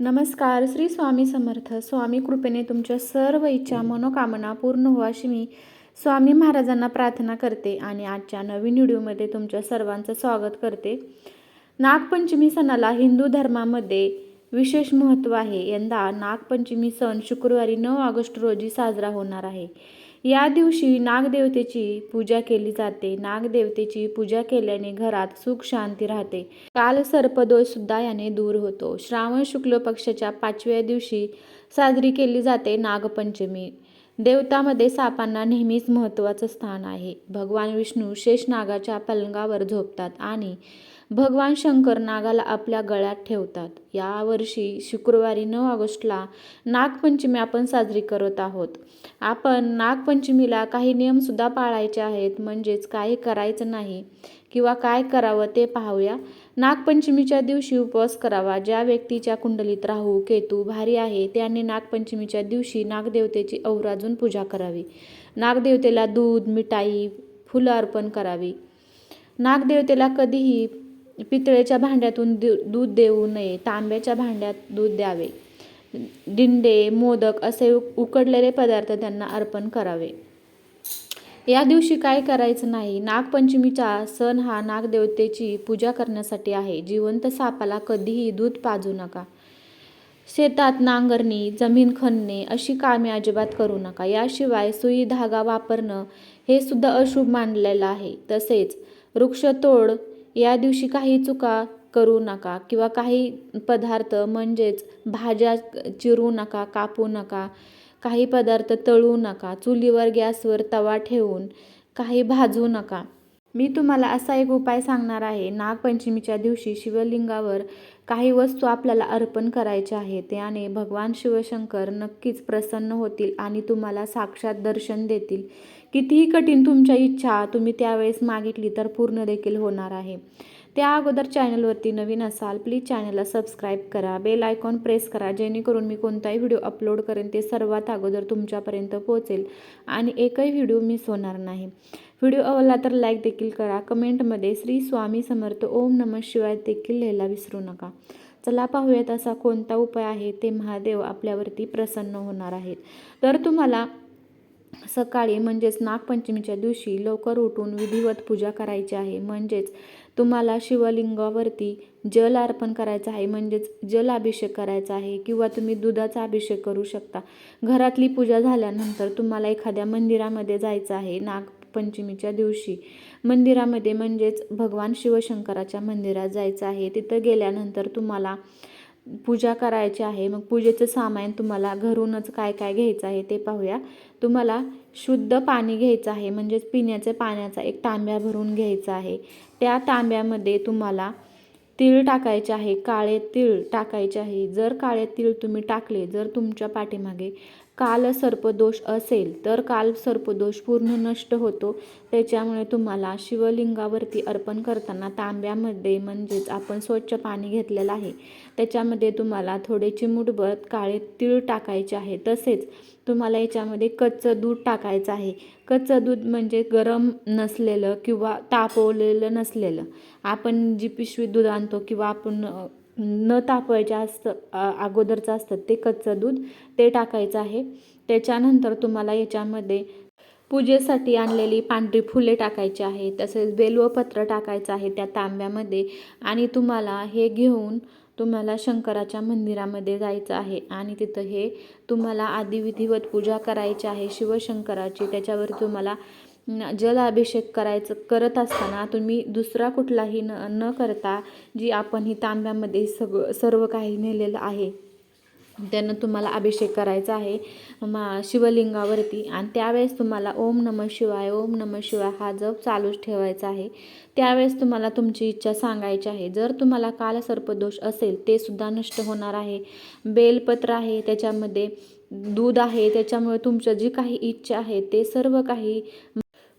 नमस्कार श्री स्वामी समर्थ. स्वामी कृपेने तुमच्या सर्व इच्छा मनोकामना पूर्ण हो अशी मी स्वामी महाराजांना प्रार्थना करते आणि आजच्या नवीन व्हिडिओमध्ये तुमच्या सर्वांचं स्वागत करते. नागपंचमी सणाला हिंदू धर्मामध्ये विशेष महत्त्व आहे. यंदा नागपंचमी सण शुक्रवारी नऊ ऑगस्ट रोजी साजरा होणार आहे. या दिवशी नागदेवतेची पूजा केली जाते. नागदेवतेची पूजा केल्याने घरात सुख शांती राहते. काल सर्पदोष सुद्धा याने दूर होतो. श्रावण शुक्ल पक्षाच्या पाचव्या दिवशी साजरी केली जाते नागपंचमी. देवतामध्ये सापांना नेहमीच महत्त्वाचं स्थान आहे. भगवान विष्णू शेष नागाच्या पलंगावर झोपतात आणि भगवान शंकर नागाला आपल्या गळ्यात ठेवतात. यावर्षी शुक्रवारी नऊ ऑगस्टला नागपंचमी आपण साजरी करत आहोत. आपण नागपंचमीला काही नियमसुद्धा पाळायचे आहेत. म्हणजेच काही करायचं नाही किंवा काय करावं ते पाहूया. नागपंचमीच्या दिवशी उपवास करावा. ज्या व्यक्तीच्या कुंडलीत राहू केतू भारी आहे त्यांनी नागपंचमीच्या दिवशी नागदेवतेची अवराजून पूजा करावी. नागदेवतेला दूध मिठाई फुलं अर्पण करावी. नागदेवतेला कधीही पितळेच्या भांड्यातून दू दूध देऊ नये तांब्याच्या भांड्यात दूध द्यावे. डिंडे मोदक असे उकडलेले पदार्थ त्यांना अर्पण करावे. या दिवशी काय करायचं नाही. नागपंचमीचा सण हा नागदेवतेची पूजा करण्यासाठी आहे. जिवंत सापाला कधीही दूध पाजू नका. शेतात नांगरणी जमीन खणणे अशी कामे अजिबात करू नका. याशिवाय सुई धागा वापरणं हे सुद्धा अशुभ मानलेलं आहे. तसेच वृक्षतोड या दिवशी काही चुका करू नका किंवा काही पदार्थ म्हणजेच भाज्या चिरू नका कापू नका काही पदार्थ तळू नका चुलीवर गॅसवर तवा ठेवून काही भाजू नका. मी तुम्हाला असा एक उपाय सांगणार आहे. नागपंचमीच्या दिवशी शिवलिंगावर काही वस्तू आपल्याला अर्पण करायच्या आहेत. त्याने भगवान शिवशंकर नक्कीच प्रसन्न होतील आणि तुम्हाला साक्षात दर्शन देतील. कितीही कठीण तुमच्या इच्छा तुम्ही त्यावेळेस मागितली तर पूर्ण देखील होणार आहे. त्या अगोदर चॅनलवरती नवीन असाल प्लीज चॅनलला सबस्क्राईब करा बेल आयकॉन प्रेस करा जेणेकरून मी कोणताही व्हिडिओ अपलोड करेन ते सर्वात अगोदर तुमच्यापर्यंत पोहोचेल आणि एकही व्हिडिओ मिस होणार नाही. व्हिडिओ आवडला तर लाईक देखील करा कमेंटमध्ये श्री स्वामी समर्थ ओम नम शिवाय देखील लिहायला विसरू नका. चला पाहूयात असा कोणता उपाय आहे ते महादेव आपल्यावरती प्रसन्न होणार आहेत. तर तुम्हाला सकाळी म्हणजेच नागपंचमीच्या दिवशी लवकर उठून विधिवत पूजा करायची आहे. म्हणजेच तुम्हाला शिवलिंगावरती जल अर्पण करायचं आहे. म्हणजेच जल अभिषेक करायचा आहे किंवा तुम्ही दुधाचा अभिषेक करू शकता. घरातली पूजा झाल्यानंतर तुम्हाला एखाद्या मंदिरामध्ये जायचं आहे नागपंचमीच्या दिवशी. मंदिरामध्ये म्हणजेच भगवान शिवशंकराच्या मंदिरात जायचं आहे. तिथं गेल्यानंतर तुम्हाला पूजा करायची आहे मग पूजेचं सामान तुम्हाला घरूनच काय काय घ्यायचं आहे ते पाहूया. तुम्हाला शुद्ध पाणी घ्यायचं आहे म्हणजेच पिण्याच्या पाण्याचा एक तांब्या भरून घ्यायचा आहे. त्या तांब्यामध्ये तुम्हाला तीळ टाकायचे आहे काळे तीळ टाकायचे आहे. जर काळे तीळ तुम्ही टाकले जर तुमच्या पाठीमागे काल सर्पदोष असेल तर काल सर्पदोष पूर्ण नष्ट होतो. त्याच्यामुळे तुम्हाला शिवलिंगावरती अर्पण करताना तांब्यामध्ये म्हणजेच आपण स्वच्छ पाणी घेतलेलं आहे. त्याच्यामध्ये तुम्हाला थोडे चिमुटभर काळे तीळ टाकायचे आहे. तसेच तुम्हाला याच्यामध्ये कच्चं दूध टाकायचं आहे. कच्चं दूध म्हणजे गरम नसलेलं किंवा तापवलेलं नसलेलं. आपण जी पिशवी दूध आणतो किंवा आपण न तापवायच्या असतं अगोदरचं असतं ते कच्चं दूध ते टाकायचं आहे. त्याच्यानंतर तुम्हाला याच्यामध्ये पूजेसाठी आणलेली पांढरी फुले टाकायची आहे तसेच बेलवपत्र टाकायचं आहे त्या तांब्यामध्ये आणि तुम्हाला हे घेऊन तुम्हाला शंकराच्या मंदिरामध्ये जायचं आहे आणि तिथं हे तुम्हाला आधी विधिवत पूजा करायची आहे शिवशंकराची त्याच्यावर तुम्हाला जलाभिषेक करायचं करत असताना तुम्ही दुसरा कुठलाही न न करता जी आपण ही तांब्यामध्ये सगळं सर्व काही नेलेलं आहे त्यानं तुम्हाला अभिषेक करायचा आहे मा शिवलिंगावरती. आणि त्यावेळेस तुम्हाला ओम नमः शिवाय ओम नमः शिवाय हा जप चालूच ठेवायचा आहे. त्यावेळेस तुम्हाला तुमची इच्छा सांगायची आहे. जर तुम्हाला कालसर्पदोष असेल ते सुद्धा नष्ट होणार आहे. बेलपत्र आहे त्याच्यामध्ये दूध आहे त्याच्यामुळे तुमचं जी काही इच्छा आहे ते सर्व काही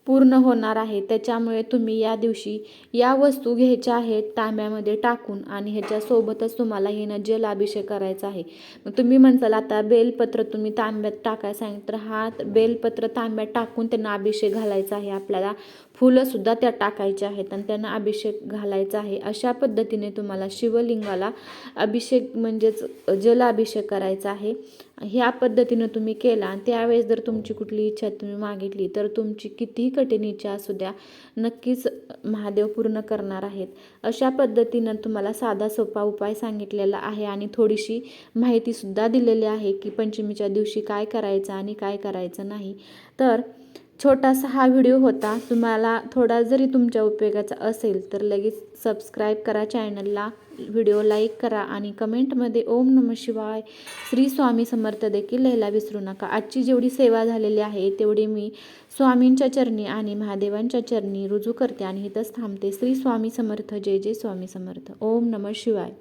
पूर्ण होणार आहे. त्याच्यामुळे तुम्ही या दिवशी या वस्तू घ्यायच्या आहेत तांब्यामध्ये टाकून आणि ह्याच्यासोबतच तुम्हाला हिनं जल अभिषेक करायचा आहे. मग तुम्ही म्हणसाल आता बेलपत्र तुम्ही तांब्यात टाकायला सांगितलं तर हा बेलपत्र तांब्यात टाकून त्यांना अभिषेक घालायचा आहे. आपल्याला फुलंसुद्धा त्या टाकायचे आहेत आणि त्यांना अभिषेक घालायचा आहे. अशा पद्धतीने तुम्हाला शिवलिंगाला अभिषेक म्हणजेच जलाभिषेक करायचा आहे. ह्या पद्धतीनं तुम्ही केला आणि त्यावेळेस जर तुमची कुठली इच्छा तुम्ही मागितली तर तुमची किती कठीण इच्छा असू द्या नक्कीच महादेव पूर्ण करणार आहेत. अशा पद्धतीनं तुम्हाला साधा सोपा उपाय सांगितलेला आहे आणि थोडीशी माहितीसुद्धा दिलेली आहे की पंचमीच्या दिवशी काय करायचं आणि काय करायचं नाही. तर छोटासा हा व्हिडिओ होता. तुम्हाला थोडा जरी तुमच्या उपयोगाचा असेल तर लगेच सबस्क्राईब करा चॅनलला व्हिडिओ लाईक करा आणि कमेंटमध्ये ओम नम शिवाय श्री स्वामी समर्थ देखील लिहायला विसरू नका. आजची जेवढी सेवा झालेली आहे तेवढी मी स्वामींच्या चरणी आणि महादेवांच्या चरणी रुजू करते आणि इथंच थांबते. श्री स्वामी समर्थ जय जय स्वामी समर्थ. ओम नम शिवाय.